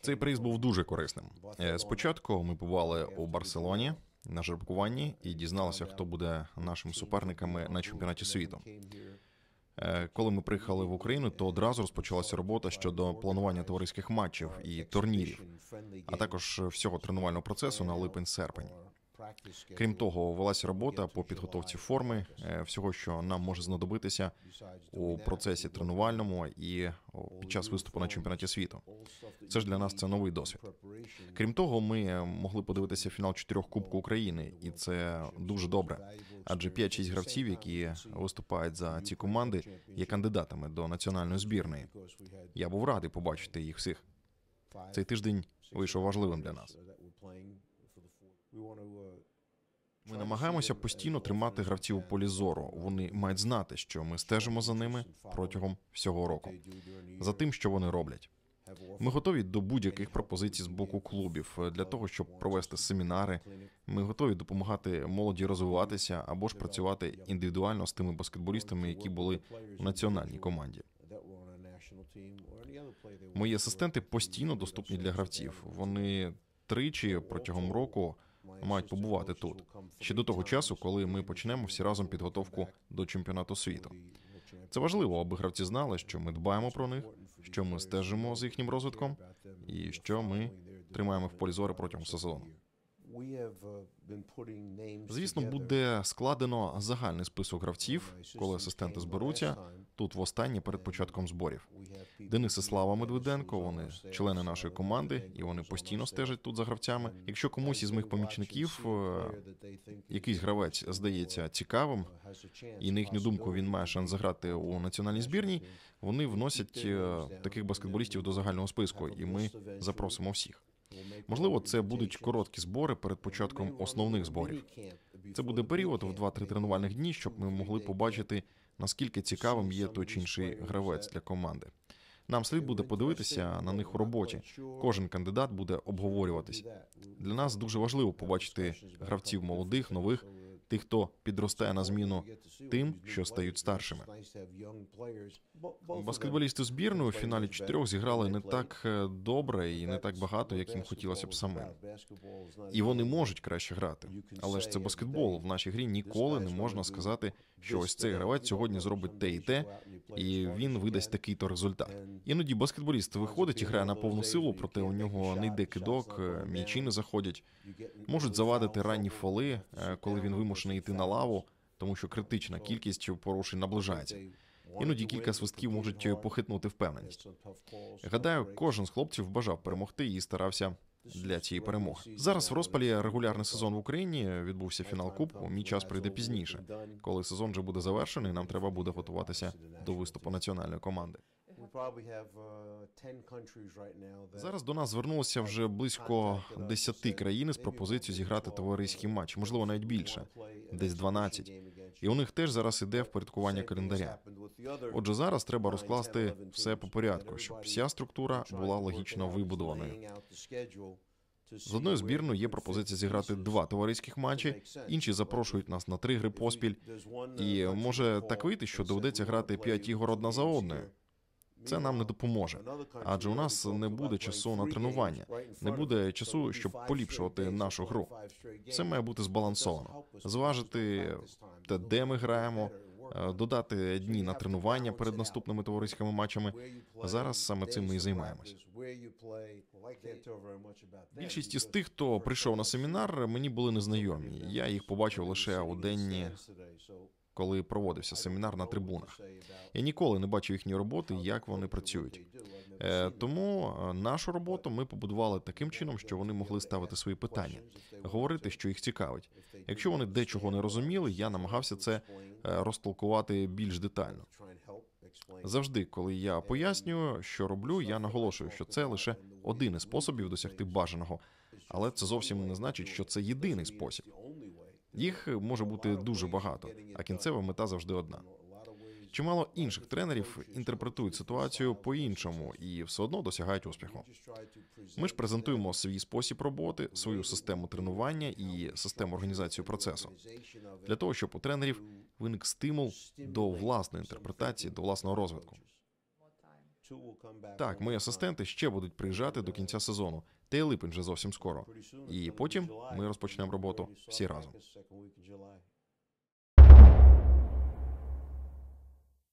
Цей приїзд був дуже корисним. Е, Спочатку ми побували у Барселоні на жеребкуванні і дізналися, хто буде нашими суперниками на чемпіонаті світу. Е, Коли ми приїхали в Україну, то одразу розпочалася робота щодо планування товариських матчів і турнірів, а також всього тренувального процесу на липень-серпень. Крім того, велася робота по підготовці форми, е, всього, що нам може знадобитися у процесі тренувальному і під час виступу на чемпіонаті світу. Це ж для нас це новий досвід. Крім того, ми могли подивитися фінал чотирьох Кубку України, і це дуже добре. Адже 5-6 гравців, які виступають за ці команди, є кандидатами до національної збірної. Я був радий побачити їх всіх. Цей тиждень вийшов важливим для нас. Ми намагаємося постійно тримати гравців у полі зору. Вони мають знати, що ми стежимо за ними протягом всього року, за тим, що вони роблять. Ми готові до будь-яких пропозицій з боку клубів е, для того, щоб провести семінари. Ми готові допомагати молоді розвиватися або ж працювати індивідуально з тими баскетболістами, які були в національній команді. Мої асистенти постійно доступні для гравців. Вони тричі протягом року мають побувати тут ще до того часу, коли ми почнемо всі разом підготовку до чемпіонату світу. Це важливо, аби гравці знали, що ми дбаємо про них, що ми стежимо за їхнім розвитком, і що ми тримаємо в полі зору протягом сезону. Звісно, буде складено загальний список гравців, коли асистенти зберуться тут востаннє перед початком зборів. Денис і Слава Медведенко, вони члени нашої команди, і вони постійно стежать тут за гравцями. Якщо комусь із моїх помічників е, якийсь гравець здається цікавим, і на їхню думку він має шанс заграти у національній збірній, вони вносять е, таких баскетболістів до загального списку, і ми запросимо всіх. Можливо, це будуть короткі збори перед початком основних зборів. Це буде період в 2-3 тренувальних дні, щоб ми могли побачити, наскільки цікавим є той чи інший гравець для команди. Нам слід буде подивитися на них у роботі. Кожен кандидат буде обговорюватись. Для нас дуже важливо побачити гравців молодих, нових, тих, хто підростає на зміну тим, що стають старшими. Баскетболісти збірної у фіналі чотирьох зіграли не так е, добре і не так багато, як їм хотілося б самим. І вони можуть краще грати. Але ж це баскетбол. В нашій грі ніколи не можна сказати, що ось цей гравець сьогодні зробить те і те, і він видасть такий то результат. Іноді баскетболіст виходить і грає на повну силу, проте у нього не йде кидок, е, м'ячі не заходять. Можуть завадити ранні фоли, е, коли він вимушений йти на лаву, тому що критична кількість порушень наближається. Іноді кілька свистків можуть похитнути впевненість. Гадаю, кожен з хлопців бажав перемогти і старався для цієї перемоги. Зараз в розпалі регулярний сезон в Україні відбувся фінал Кубку. Мій час прийде пізніше. Коли сезон вже буде завершений, нам треба буде готуватися до виступу національної команди. Зараз до нас звернулося вже близько 10 країн з пропозицією зіграти товариський матч, можливо, навіть більше, десь 12. І у них теж зараз іде впорядкування календаря. Отже, зараз треба розкласти все по порядку, щоб вся структура була логічно вибудованою. З одної збірної є пропозиція зіграти два товариських матчі, інші запрошують нас на три гри поспіль. І може так вийти, що доведеться грати п'ять ігор одна за одною. Це нам не допоможе, адже у нас не буде часу на тренування, не буде часу, щоб поліпшувати нашу гру. Все має бути збалансовано, зважити те, де ми граємо, е, додати дні на тренування перед наступними товариськими матчами. Зараз саме цим ми і займаємось. Більшість із тих, хто прийшов на семінар, мені були незнайомі. Я їх побачив лише у денні коли проводився семінар на трибунах. Я ніколи не бачив їхні роботи, як вони працюють. Е, тому е, нашу роботу ми побудували таким чином, що вони могли ставити свої питання, говорити, що їх цікавить. Якщо вони дечого не розуміли, я намагався це е, розтолкувати більш детально. Завжди, коли я пояснюю, що роблю, я наголошую, що це лише один із способів досягти бажаного, але це зовсім не значить, що це єдиний спосіб. Їх може бути дуже багато, а кінцева мета завжди одна. Чимало інших тренерів інтерпретують ситуацію по-іншому і все одно досягають успіху. Ми ж презентуємо свій спосіб роботи, свою систему тренування і систему організації процесу для того, щоб у тренерів виник стимул до власної інтерпретації, до власного розвитку. Так, мої асистенти ще будуть приїжджати до кінця сезону. Та й липень вже зовсім скоро. І потім ми розпочнемо роботу всі разом.